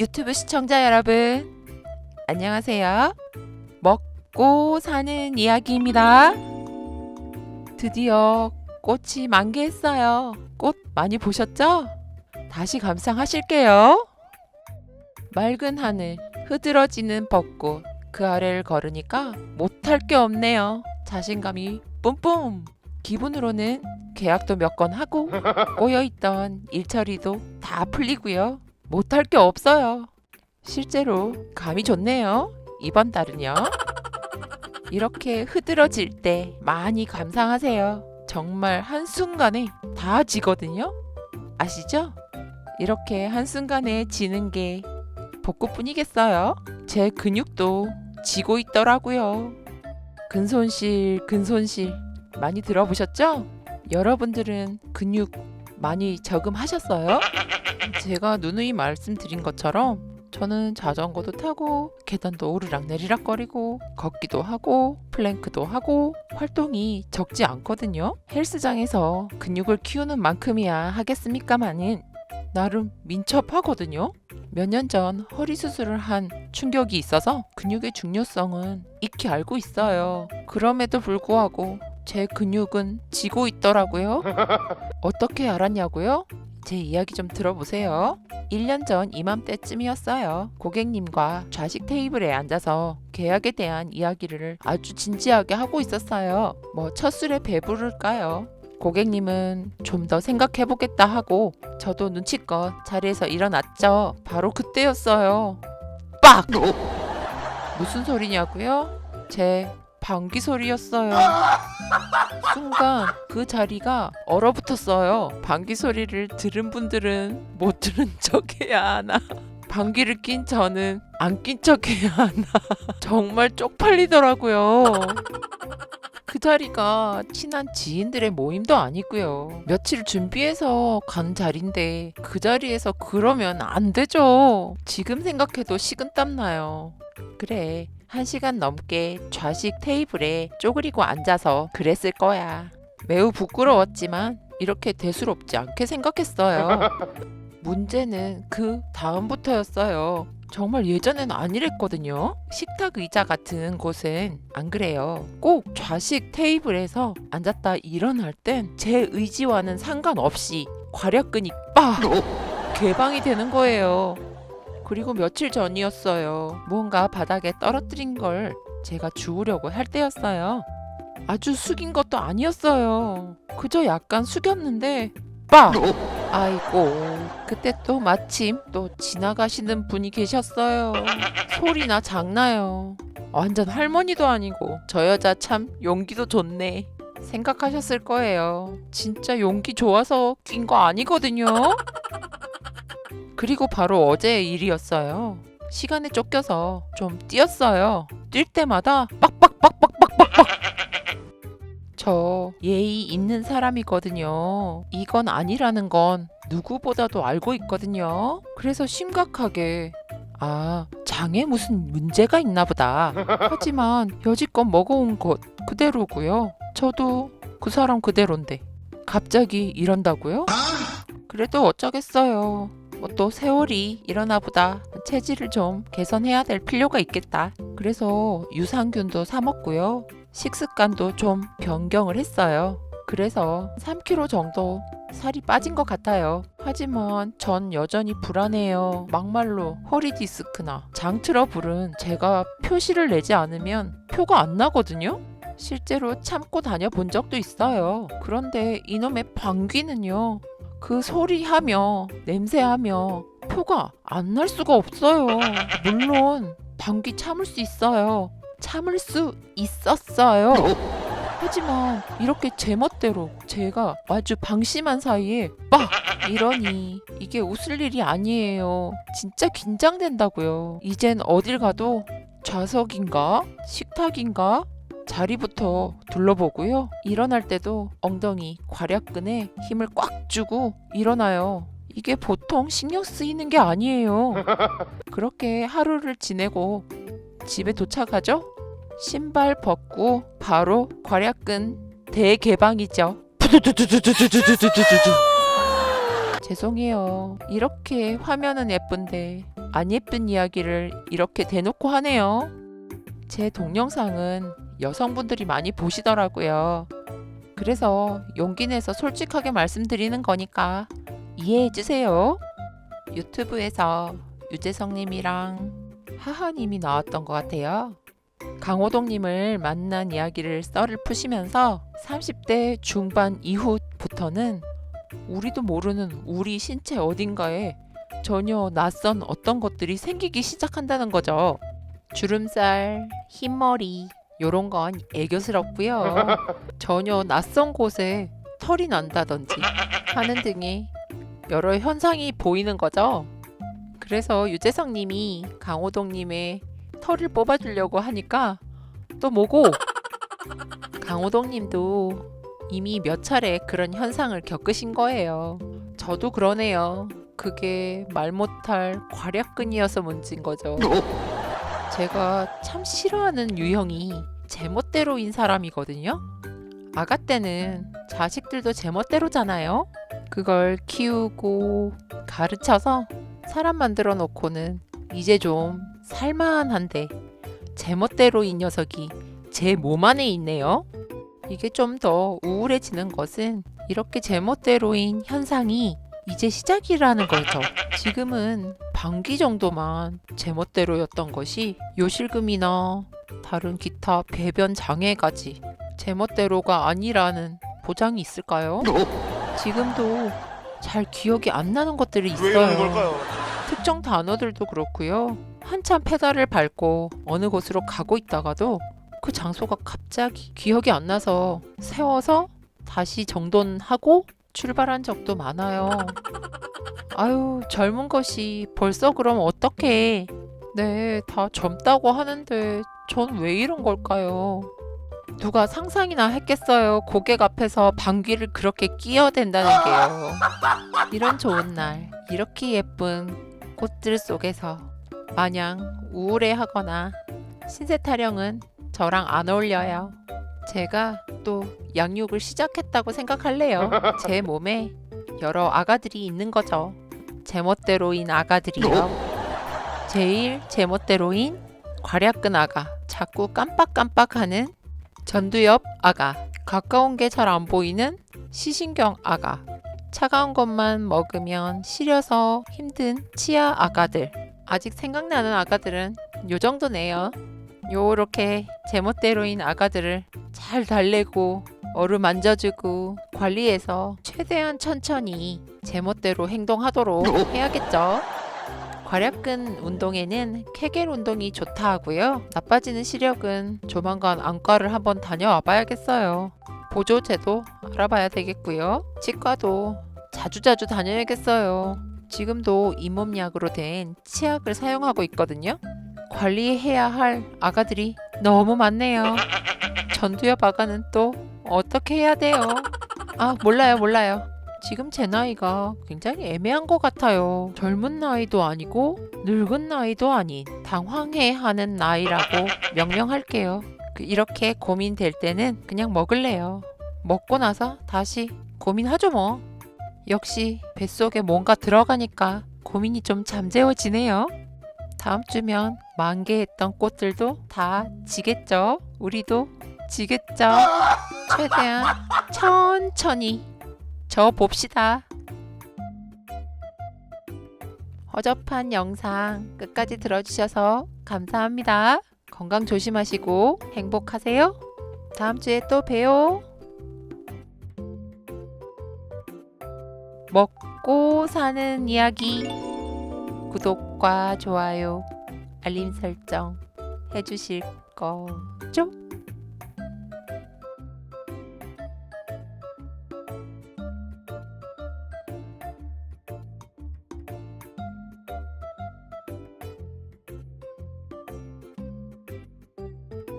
유튜브 시청자 여러분, 안녕하세요. 먹고 사는 이야기입니다. 드디어 꽃이 만개했어요. 꽃 많이 보셨죠? 다시 감상하실게요. 맑은 하늘, 흐드러지는 벚꽃, 그 아래를 걸으니까 못할 게 없네요. 자신감이 뿜뿜. 기분으로는 계약도 몇 건 하고 꼬여있던 일처리도 다 풀리고요. 못할 게 없어요. 실제로 감이 좋네요. 이번 달은요. 이렇게 흐드러질 때 많이 감상하세요. 정말 한순간에 다 지거든요. 아시죠? 이렇게 한순간에 지는 게 벚꽃뿐이겠어요. 제 근육도 지고 있더라고요. 근손실, 근손실 많이 들어보셨죠? 여러분들은 근육 많이 저금하셨어요? 제가 누누이 말씀드린 것처럼 저는 자전거도 타고 계단도 오르락 내리락 거리고 걷기도 하고 플랭크도 하고 활동이 적지 않거든요. 헬스장에서 근육을 키우는 만큼이야 하겠습니까마는 나름 민첩하거든요. 몇 년 전 허리 수술을 한 충격이 있어서 근육의 중요성은 익히 알고 있어요. 그럼에도 불구하고 제 근육은 지고 있더라고요. 어떻게 알았냐고요? 제 이야기 좀 들어보세요. 1년 전 이맘때쯤이었어요. 고객님과 좌식 테이블에 앉아서 계약에 대한 이야기를 아주 진지하게 하고 있었어요. 뭐 첫 술에 배부를까요? 고객님은 좀 더 생각해보겠다 하고 저도 눈치껏 자리에서 일어났죠. 바로 그때였어요. 빡! 무슨 소리냐고요? 제 방귀 소리였어요. 순간 그 자리가 얼어붙었어요. 방귀 소리를 들은 분들은 못 들은 척해야 하나. 방귀를 낀 저는 안 낀 척해야 하나. 정말 쪽팔리더라고요. 그 자리가 친한 지인들의 모임도 아니고요. 며칠 준비해서 간 자리인데 그 자리에서 그러면 안 되죠. 지금 생각해도 식은땀 나요. 그래. 한 시간 넘게 좌식 테이블에 쪼그리고 앉아서 그랬을 거야. 매우 부끄러웠지만 이렇게 대수롭지 않게 생각했어요. 문제는 그 다음부터였어요. 정말 예전엔 안 이랬거든요. 식탁 의자 같은 곳은 안 그래요. 꼭 좌식 테이블에서 앉았다 일어날 땐 제 의지와는 상관없이 괄약근이 빡 개방이 되는 거예요. 그리고 며칠 전이었어요. 뭔가 바닥에 떨어뜨린 걸 제가 주우려고 할 때였어요. 아주 숙인 것도 아니었어요. 그저 약간 숙였는데 빡! 아이고 그때 또 마침 또 지나가시는 분이 계셨어요. 소리나 장나요. 완전 할머니도 아니고 저 여자 참 용기도 좋네. 생각하셨을 거예요. 진짜 용기 좋아서 낀 거 아니거든요. 그리고 바로 어제의 일이었어요. 시간에 쫓겨서 좀 뛰었어요. 뛸 때마다 빡빡빡빡빡빡빡. 저 예의 있는 사람이거든요. 이건 아니라는 건 누구보다도 알고 있거든요. 그래서 심각하게 아, 장에 무슨 문제가 있나 보다. 하지만 여지껏 먹어온 것 그대로고요. 저도 그 사람 그대로인데 갑자기 이런다고요? 그래도 어쩌겠어요. 뭐또 세월이 이러나 보다 체질을 좀 개선해야 될 필요가 있겠다. 그래서 유산균도 사 먹고요. 식습관도 좀 변경을 했어요. 그래서 3kg 정도 살이 빠진 것 같아요. 하지만 전 여전히 불안해요. 막말로 허리 디스크나 장 트러블은 제가 표시를 내지 않으면 표가 안 나거든요. 실제로 참고 다녀본 적도 있어요. 그런데 이놈의 방귀는요. 그 소리하며 냄새하며 표가 안 날 수가 없어요. 물론 방귀 참을 수 있어요. 참을 수 있었어요. 하지만 이렇게 제멋대로 제가 아주 방심한 사이에 빡 이러니 이게 웃을 일이 아니에요. 진짜 긴장된다고요. 이젠 어딜 가도 좌석인가 식탁인가 자리부터 둘러보고요. 일어날 때도 엉덩이 괄약근에 힘을 꽉 주고 일어나요. 이게 보통 신경 쓰이는 게 아니에요. 그렇게 하루를 지내고 집에 도착하죠? 신발 벗고 바로 괄약근 대개방이죠. 죄송해요. 이렇게 화면은 예쁜데 안 예쁜 이야기를 이렇게 대놓고 하네요. 제 동영상은 여성분들이 많이 보시더라고요. 그래서 용기 내서 솔직하게 말씀드리는 거니까 이해해 주세요. 유튜브에서 유재성님이랑 하하님이 나왔던 것 같아요. 강호동님을 만난 이야기를 썰을 푸시면서 30대 중반 이후부터는 우리도 모르는 우리 신체 어딘가에 전혀 낯선 어떤 것들이 생기기 시작한다는 거죠. 주름살, 흰머리, 요런 건 애교스럽고요. 전혀 낯선 곳에 털이 난다든지 하는 등의 여러 현상이 보이는 거죠. 그래서 유재석 님이 강호동 님의 털을 뽑아주려고 하니까 또 뭐고 강호동 님도 이미 몇 차례 그런 현상을 겪으신 거예요. 저도 그러네요. 그게 말 못할 과략근이어서 문제인 거죠. 제가 참 싫어하는 유형이 제멋대로인 사람이거든요. 아가 때는 자식들도 제멋대로잖아요. 그걸 키우고 가르쳐서 사람 만들어 놓고는 이제 좀 살만한데 제멋대로인 녀석이 제 몸 안에 있네요. 이게 좀 더 우울해지는 것은 이렇게 제멋대로인 현상이 이제 시작이라는 거죠. 지금은 방귀 정도만 제멋대로였던 것이 요실금이나 다른 기타 배변 장애까지 제멋대로가 아니라는 보장이 있을까요? 지금도 잘 기억이 안 나는 것들이 있어요. 특정 단어들도 그렇고요. 한참 페달을 밟고 어느 곳으로 가고 있다가도 그 장소가 갑자기 기억이 안 나서 세워서 다시 정돈하고 출발한 적도 많아요. 아유, 젊은 것이 벌써 그럼 어떡해. 네, 다 젊다고 하는데 전 왜 이런 걸까요? 누가 상상이나 했겠어요. 고객 앞에서 방귀를 그렇게 끼어댄다는 게요. 이런 좋은 날, 이렇게 예쁜 꽃들 속에서 마냥 우울해하거나 신세 타령은 저랑 안 어울려요. 제가 또 양육을 시작했다고 생각할래요. 제 몸에 여러 아가들이 있는 거죠. 제멋대로인 아가들이요. 제일 제멋대로인 과략근 아가, 자꾸 깜빡깜빡하는 전두엽 아가, 가까운 게 잘 안 보이는 시신경 아가, 차가운 것만 먹으면 시려서 힘든 치아 아가들. 아직 생각나는 아가들은 요 정도네요. 요렇게 제멋대로인 아가들을 잘 달래고 어루 만져주고 관리해서 최대한 천천히 제멋대로 행동하도록 해야겠죠. 괄약근 운동에는 케겔 운동이 좋다 하고요. 나빠지는 시력은 조만간 안과를 한번 다녀와 봐야겠어요. 보조제도 알아봐야 되겠고요. 치과도 자주자주 다녀야겠어요. 지금도 잇몸약으로 된 치약을 사용하고 있거든요. 관리해야 할 아가들이 너무 많네요. 전두엽 아가는 또 어떻게 해야 돼요? 아, 몰라요, 몰라요. 지금 제 나이가 굉장히 애매한 것 같아요. 젊은 나이도 아니고 늙은 나이도 아닌 당황해 하는 나이라고 명명할게요. 그 이렇게 고민될 때는 그냥 먹을래요. 먹고 나서 다시 고민하죠 뭐. 역시 뱃속에 뭔가 들어가니까 고민이 좀 잠재워지네요. 다음 주면 만개했던 꽃들도 다 지겠죠? 우리도 지겠죠? 최대한 천천히 저 봅시다. 허접한 영상 끝까지 들어주셔서 감사합니다. 건강 조심하시고 행복하세요. 다음 주에 또 봬요. 먹고 사는 이야기 구독과 좋아요, 알림 설정 해주실 거죠?